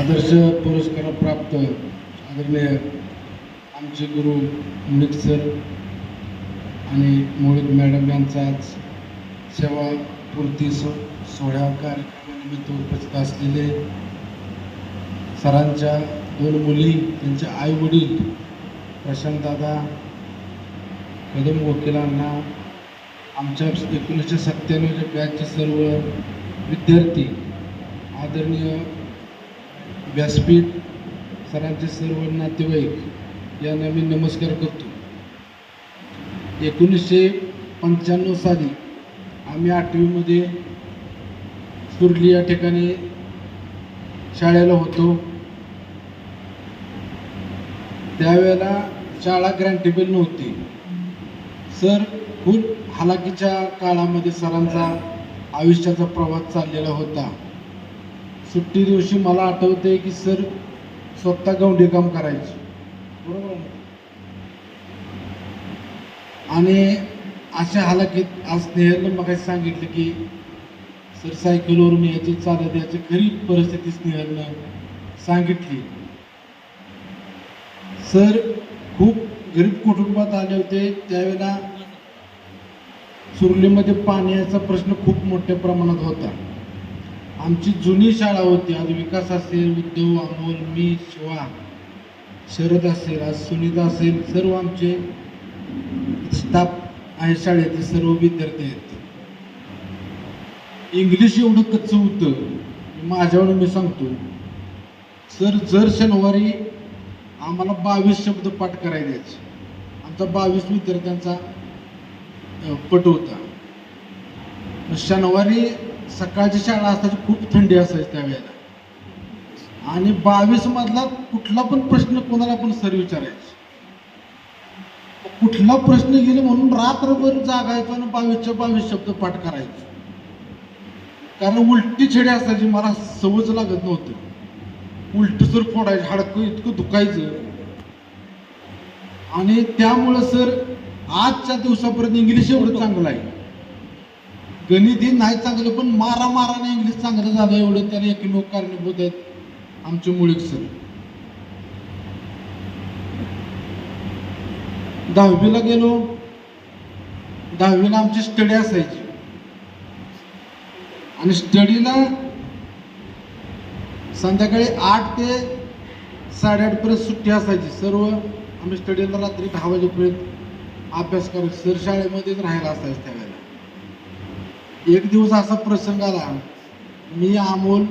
आदर्श पुरस्कार प्राप्त आदरणीय आमचे गुरु मुळीक सर आणि मोहित मॅडम यांचा आज सेवापूर्ती सो सोहळ्या कार्यक्रमानिमित्त उपस्थित असलेले सरांच्या दोन मुली त्यांचे आई वडील प्रशांतदादा कदम वकिलांना आमच्या एकोणीसशे सत्त्याण्णवच्या बॅचचे सर्व विद्यार्थी आदरणीय व्यासपीठ सरांचे सर्व नातेवाईक यांना मी नमस्कार करतो. एकोणीसशे पंच्याण्णव साली आम्ही आठवीमध्ये सुरली या ठिकाणी शाळेला होतो. त्यावेळेला शाळा ग्रँटेबल नव्हती. सर खूप हालाकीच्या काळामध्ये सरांचा आयुष्याचा प्रवास चाललेला होता. सुट्टी दिवशी मला आठवते की सर स्वतः गौंडी काम करायचे. बरोबर आणि अशा हालाकीत आज स्नेहरनं मग सांगितलं की सर सायकलवरून यायचे चालत याची खरी परिस्थिती स्नेहलनं सांगितली. सर खूप गरीब कुटुंबात आले होते. त्यावेळेला सुरलीमध्ये पाण्याचा प्रश्न खूप मोठ्या प्रमाणात होता. आमची जुनी शाळा होती. आज विकास असेल उद्धव अमोल मी शिवा शरद असेल आज सुनीता असेल सर्व आमचे स्टाफ आहे शाळेचे सर्व विद्यार्थी आहेत. इंग्लिश एवढं कच्चं होतं माझ्यावर मी सांगतो. सर जर शनिवारी आम्हाला बावीस शब्द पाठ करायचे द्यायचे आमचा बावीस विद्यार्थ्यांचा पट होता. शनिवारी सकाळची शाळा असताची खूप थंडी असायची त्यावेळेला. आणि बावीस मधला कुठला पण प्रश्न कोणाला पण सर विचारायचे. कुठला प्रश्न गेले म्हणून रात्रभर जागायचो आणि बावीसच्या बावीस शब्द पाठ करायचो. कारण उलटी छेडी असायची मला सवच लागत नव्हतं. उलट सर फोडायचं हाडकं इतकं दुखायचं. आणि त्यामुळं सर आजच्या दिवसापर्यंत इंग्लिश एवढं चांगलं आहे. गणित नाही चांगलं पण मारा माराने इंग्लिश चांगलं झालं एवढं त्याला एकमेव कारणीभूत आहेत आमचे मुळीक सर. दहावीला गेलो. दहावीला आमची स्टडी असायची. आणि स्टडीला संध्याकाळी आठ ते साडेआठपर्यंत सुट्टी असायची. सर्व आम्ही स्टडीला रात्री दहा वाजेपर्यंत अभ्यास करायचो सर शाळेमध्येच राहायला असायचं त्या एक दिवस असा प्रसंग आला. मी अमोल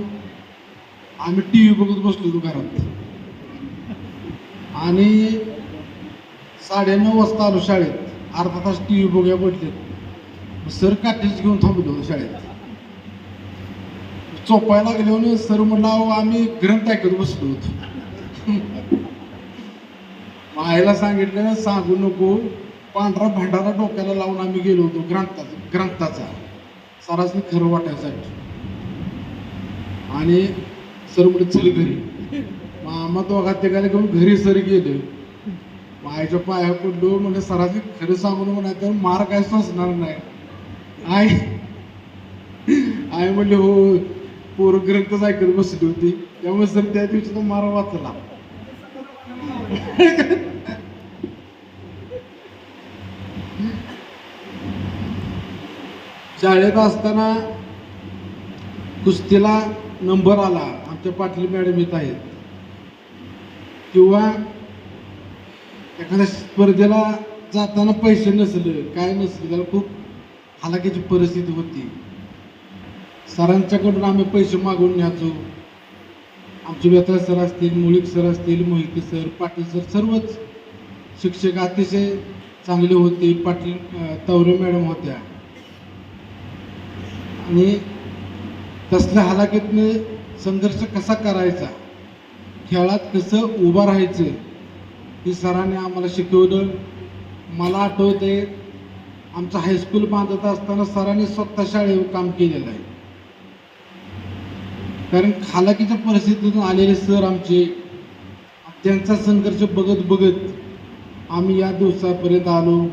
आम्ही टी व्ही बघत बसलो होतो घरात. आणि साडेनऊ वाजता आलो शाळेत. अर्धा तास टी व्ही बघूया म्हटले. सर काठीच घेऊन थांबलो होतो शाळेत. चोपायला लागल्यावर सर म्हटलं अहो आम्ही ग्रंथ ऐकत बसलो होतो. आईला सांगितलं सांगू नको. पांढरा भांडारा डोक्याला लावून आम्ही गेलो होतो ग्रंथाचा ग्रंथाचा. सरासरी खरं वाटायसाठी आणि सर म्हणजे चल घरी. मग आम्हा दोघा तिघाला घेऊन घरी सर गेले. आईच्या पाया पडलो म्हणजे सरासरी खरं सांगून म्हणायचं मार काय सोसणार नाही. आई आई म्हणले हो पोर ग्रंथच ऐकत बसली होती. त्यामुळे सर त्या दिवशी तो मारा वाचला. शाळेत असताना कुस्तीला नंबर आला. आमच्या पाटील मॅडम येत आहेत. किंवा एखाद्या स्पर्धेला जाताना पैसे नसले काय नसले त्याला खूप हालाकीची परिस्थिती होती. सरांच्याकडून आम्ही पैसे मागून न्यायचो. आमचे व्यथा सर असतील मुळीक सर असतील मोहिते सर पाटील सर सर्वच शिक्षक अतिशय चांगले होते. पाटील तवरे मॅडम होत्या. आणि तसल्या हालाकीतनं संघर्ष कसा करायचा? खेळात कसं उभं राहायचं? हे सरांनी आम्हाला शिकवलं. मला आठवते आमचं हायस्कूल बांधत असताना सरांनी स्वतः शाळेवर काम केलेलं आहे. कारण खालाकीच्या परिस्थितीतून आलेले सर आमचे त्यांचा संघर्ष बघत बघत आम्ही या दिवसापर्यंत आलो.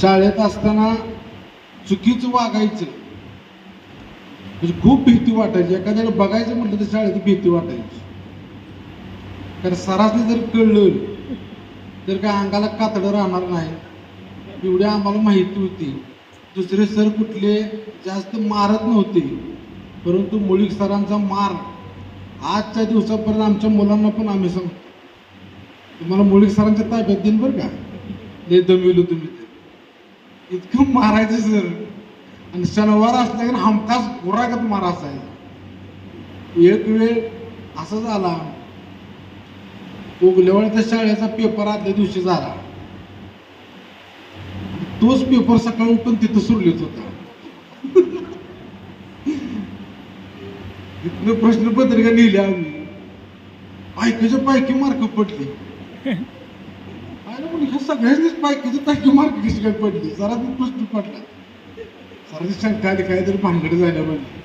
शाळेत असताना चुकीचं वागायचं. म्हणजे खूप भीती वाटायची. एखाद्याला बघायचं म्हटलं तर शाळेत भीती वाटायची. कारण सरासनी जर कळलं तर काय अंगाला कातडं राहणार नाही. एवढी आम्हाला माहिती होती. दुसरे सर कुठले जास्त मारत नव्हते. परंतु मुळीक सरांचा मार आजच्या दिवसापर्यंत आमच्या मुलांना पण आम्ही सांगतो. तुम्हाला मुळीक सरांच्या ताब्यात देईन बरं का? लय दमिलो तुम्ही. इतकं मारायचं सर. आणि शनिवार असला की हमखास गुरागत मार असायचा एक वेळ असं झाला उगलेवाड्याच्या शाळेचा पेपर आदल्या दिवशी झाला. तोच पेपर सकाळी उठून तिथं सुरलेत होता. इथनं प्रश्नपत्रिका लिहिल्या आम्ही. ऐकायच्या पायकी मार्क पडली. अरे म्हणजे पाय सगळ्यांनीच पायकीच्या पायकी मार्क कशी काय पडली. जरा मी प्रश्न पडला. सरांची शंका आली काहीतरी भानगड झाल्या म्हणजे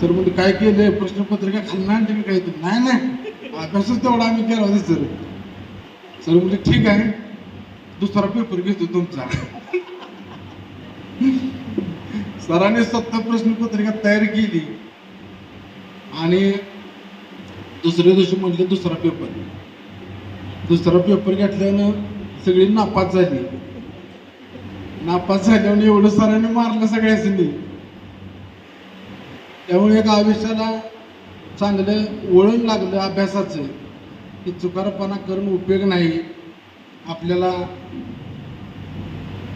सर म्हणजे काय केलंय? प्रश्नपत्रिका खालना आणली का काहीतरी? नाही नाही. अभ्यासच तेवढा आम्ही केला होता सर. सर म्हणजे ठीक आहे. दुसरा पेपर घेतो तुमचा. सरांनी सत्ता प्रश्नपत्रिका तयार केली. आणि दुसऱ्या दिवशी म्हटलं दुसरा पेपर दुसरा पेपर घेतल्यानं सगळी नापास झाली. नापास झाल्यावर एवढं सरांनी मारलं सगळ्यासनी. त्यामुळे एक आयुष्याला चांगलं वळण लागलं अभ्यासाचं की चुकारपणा करून उपयोग नाही. आपल्याला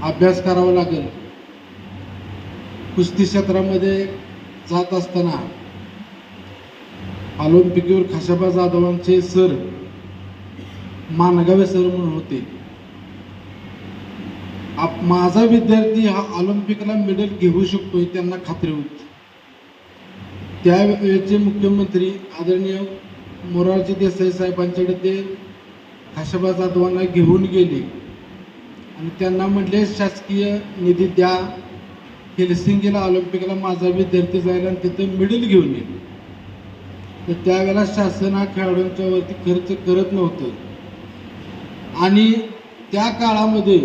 अभ्यास करावा लागेल. कुस्ती क्षेत्रामध्ये जात असताना ऑलिम्पिकवर खाशाबा जाधवांचे सर मानगावे सर म्हणून होते. आप माझा विद्यार्थी हा ऑलिम्पिकला मेडल घेऊ शकतोय त्यांना खात्री होती. त्यावेळेचे मुख्यमंत्री आदरणीय मोरारजी देसाई साहेबांच्याकडे ते खाशाबा जाधवांना घेऊन गेले. आणि त्यांना म्हटले शासकीय निधी द्या. हेलसिंगीला ऑलिम्पिकला माझा विद्यार्थी जायला आणि तिथं मेडल घेऊन येईल. तर त्यावेळेला शासन हा खेळाडूंच्या वरती खर्च करत नव्हतं. आणि त्या काळामध्ये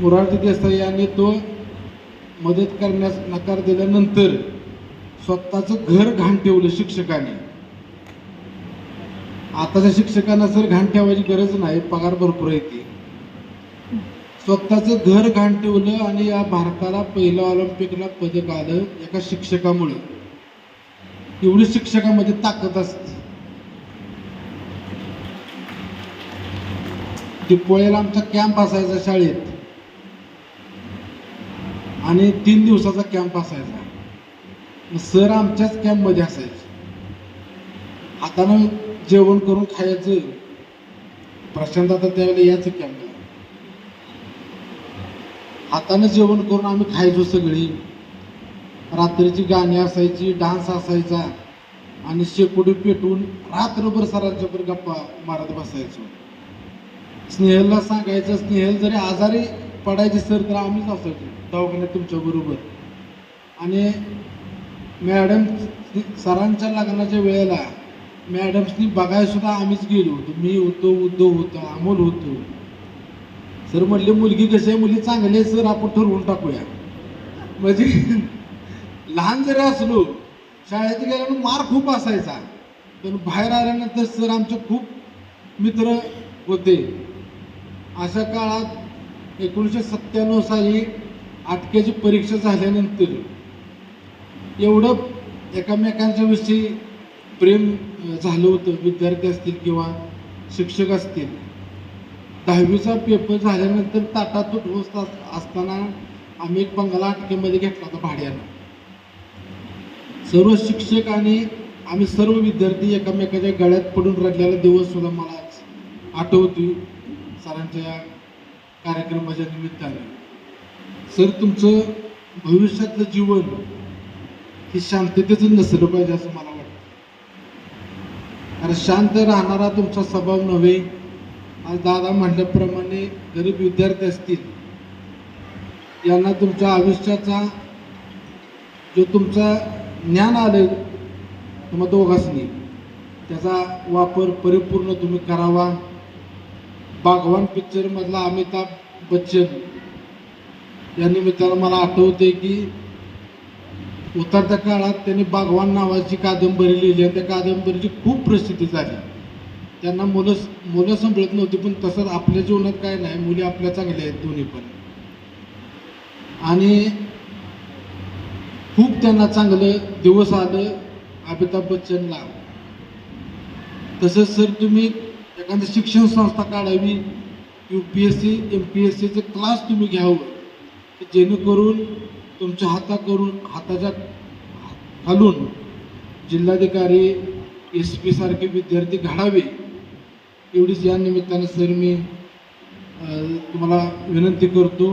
मोरारजी देसाई यांनी तो मदत करण्यास नकार दिल्यानंतर स्वतःचं घर घाण ठेवलं शिक्षकाने. आताच्या शिक्षकांना सर घाण ठेवायची गरज नाही पगार भरपूर येते स्वतःचं घर घाण ठेवलं आणि या भारताला पहिलं ऑलिम्पिकला पदक आलं एका शिक्षकामुळे. एवढी शिक्षकामध्ये ताकद असते. दिपोळीला आमचा कॅम्प असायचा शाळेत. आणि तीन दिवसाचा कॅम्प असायचा. सर आमच्याच कॅम्पमध्ये असायचे. हातानं जेवण करून खायचं. प्रशांत आता त्यावेळेला याच कॅम्पला हातानं जेवण करून आम्ही खायचो सगळी. रात्रीची गाणी असायची डान्स असायचा. आणि शेकोटी पेटून रात्रभर सरांच्यावर गप्पा मारत बसायचो. स्नेहलला सांगायचं स्नेहल जरी आजारी पडायची सर तर आम्हीच असायचो दवाखान्यात तुमच्या बरोबर. आणि मॅडम सरांच्या लग्नाच्या वेळेला मॅडम्सनी बघायला सुद्धा आम्हीच गेलो होतो. मी होतो उद्धव होतो अमोल होतो. सर म्हणले मुलगी कशी आहे? मुली चांगली आहे सर आपण ठरवून टाकूया. म्हणजे लहान जरी असलो शाळेत गेल्यानं मार खूप असायचा. पण बाहेर आल्यानंतर सर आमचे खूप मित्र होते. अशा काळात एकोणीसशे सत्त्याण्णव साली आटक्याची परीक्षा झाल्यानंतर एवढं एकमेकांच्या विषयी प्रेम झालं होतं. विद्यार्थी असतील किंवा शिक्षक असतील. दहावीचा पेपर झाल्यानंतर ताटातूट होत अस- असताना आम्ही एक बंगला अटकेमध्ये घेतला होता भाड्यानं. सर्व शिक्षक आणि आम्ही सर्व विद्यार्थी एकमेकाच्या गळ्यात पडून रडलेला दिवस सुद्धा मला आठवतो सरांच्या या कार्यक्रमाच्या निमित्ताने. सर तुमचं भविष्यातलं जीवन हे शांततेचं नसलं पाहिजे असं मला वाटतं. कारण शांत राहणारा तुमचा स्वभाव नव्हे. आज दादा म्हटल्याप्रमाणे गरीब विद्यार्थी असतील यांना तुमच्या आयुष्याचा जो तुमचा ज्ञान आलं तुम्हाला दोघांनी त्याचा वापर परिपूर्ण तुम्ही करावा. बागवान पिक्चरमधला अमिताभ बच्चन या निमित्तानं मला आठवते की उतरत्या काळात त्यांनी बागवान नावाची कादंबरी लिहिली आणि त्या कादंबरीची खूप प्रसिद्धी झाली. त्यांना मुलं मुलं सांभाळत नव्हती पण तसंच आपल्या जीवनात काय नाही मुली आपल्या चांगल्या आहेत दोन्ही पण. आणि खूप त्यांना चांगलं दिवस आलं अमिताभ बच्चनला. तसंच सर तुम्ही एखादी शिक्षण संस्था काढावी. U P S C M P S सीचे क्लास तुम्ही घ्यावं. की जेणेकरून तुमच्या हाता करून हाताच्या खालून जिल्हाधिकारी एस पी सारखे विद्यार्थी घडावे. एवढीच या निमित्तानं सर मी तुम्हाला विनंती करतो.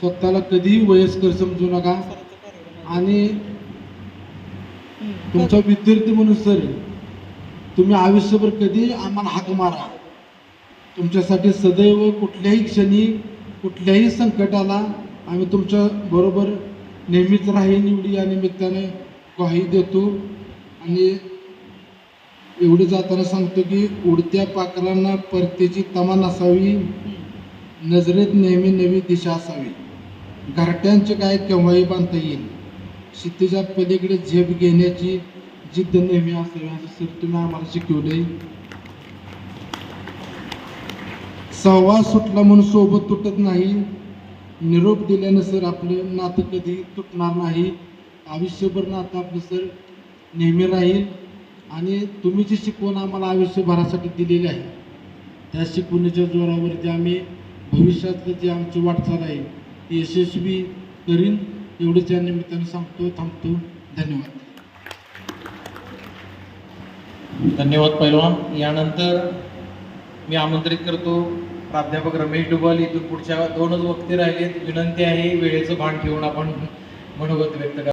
स्वतःला कधीही वयस्कर समजू नका. आणि तुमचा विद्यार्थी म्हणून सर तुम्ही आयुष्यभर कधी आम्हाला हाक मारा. तुमच्यासाठी सदैव कुठल्याही क्षणी कुठल्याही संकटाला आम्ही तुमच्या बरोबर नेहमीच राहील एवढी या निमित्ताने ग्वाही देतो. आणि एवढे जाताना सांगतो की उडत्या पाकरांना परतीची तमा नसावी नजरेत नेहमी नवी दिशा असावी. घरट्यांचे काय केव्हाही बांधता येईल. क्षितिजा पलीकडे झेप घेण्याची जिद्द नेहमी असावी असं सर तुम्ही आम्हाला शिकवलंय सहवास सुटला म्हणून सोबत तुटत नाही निरोप दिल्यानं सर आपलं नातं कधी तुटणार नाही आयुष्यभर नातं आपलं सर नेहमी राहील आणि तुम्ही जी शिकवण आम्हाला आयुष्यभरासाठी दिलेली आहे त्या शिकवणीच्या जोरावरती आम्ही भविष्यातलं जी आमची वाटचाल आहे ती यशस्वी करीन एवढंच या निमित्ताने सांगतो थांबतो धन्यवाद धन्यवाद पैलवान. यानंतर मी आमंत्रित करतो प्राध्यापक रमेश डुबाल. इथून पुढच्या दोनच वक्ते राहिलेत. विनंती आहे वेळेचं भान ठेवून आपण मनोगत व्यक्त करा.